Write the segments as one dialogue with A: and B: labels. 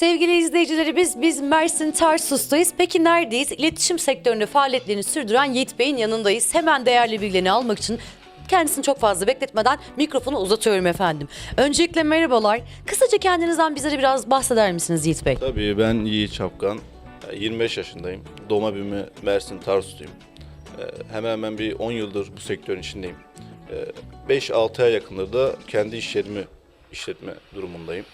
A: Sevgili izleyicileri biz Mersin Tarsus'tayız. Peki neredeyiz? İletişim sektöründe faaliyetlerini sürdüren Yiğit Bey'in yanındayız. Hemen değerli bilgilerini almak için kendisini çok fazla bekletmeden mikrofonu uzatıyorum efendim. Öncelikle merhabalar. Kısaca kendinizden bizlere biraz bahseder misiniz Yiğit Bey?
B: Tabii ben Yiğit Çapkan. E, 25 yaşındayım. Doğma büyüme Mersin Tarsusluyum. E, Hemen hemen bir 10 yıldır bu sektörün içindeyim. E, 5-6 ay yakındır da kendi iş yerimi işletme durumundayım.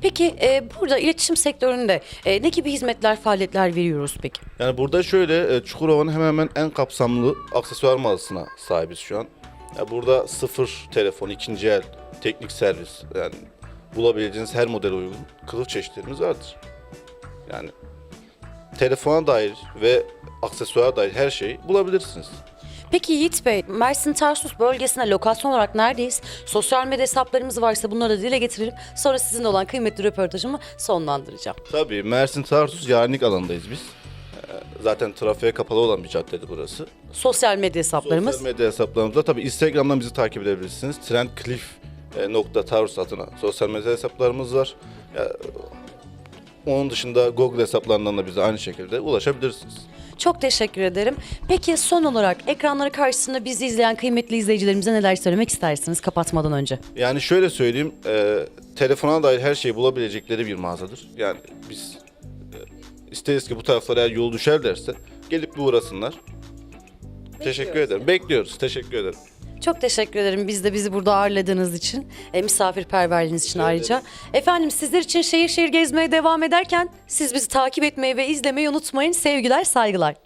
A: Peki e, burada iletişim sektöründe e, ne gibi hizmetler, faaliyetler veriyoruz peki?
B: Yani burada şöyle e, Çukurova'nın hemen hemen en kapsamlı aksesuar mağazasına sahibiz şu an. Ya burada sıfır telefon, ikinci el, teknik servis yani bulabileceğiniz her model uygun kılıf çeşitlerimiz vardır. Yani telefona dair ve aksesuara dair her şeyi bulabilirsiniz.
A: Peki Yiğit Bey, Mersin Tarsus bölgesine lokasyon olarak neredeyiz? Sosyal medya hesaplarımız varsa bunları da dile getirelim. Sonra sizinle olan kıymetli röportajımı sonlandıracağım.
B: Tabii Mersin Tarsus Yarnik alanındayız biz. Ee, Zaten trafiğe kapalı olan bir caddede burası.
A: Sosyal medya hesaplarımız.
B: Sosyal medya hesaplarımızda tabii Instagram'dan bizi takip edebilirsiniz. Trendcliff e, nokta Tarsus adına sosyal medya hesaplarımız var. Ya, onun dışında Google hesaplarından da bize aynı şekilde ulaşabilirsiniz.
A: Çok teşekkür ederim. Peki son olarak ekranları karşısında bizi izleyen kıymetli izleyicilerimize neler söylemek istersiniz kapatmadan önce?
B: Yani şöyle söyleyeyim, e, telefona dair her şeyi bulabilecekleri bir mağazadır. Yani biz e, isteriz ki bu taraflara eğer yol düşerlerse gelip bir uğrasınlar. Teşekkür ederim. Bekliyoruz. Teşekkür ederim.
A: Çok teşekkür ederim biz de bizi burada ağırladığınız için, e, misafirperverliğiniz için ayrıca. Efendim sizler için şehir şehir gezmeye devam ederken siz bizi takip etmeyi ve izlemeyi unutmayın. Sevgiler, saygılar.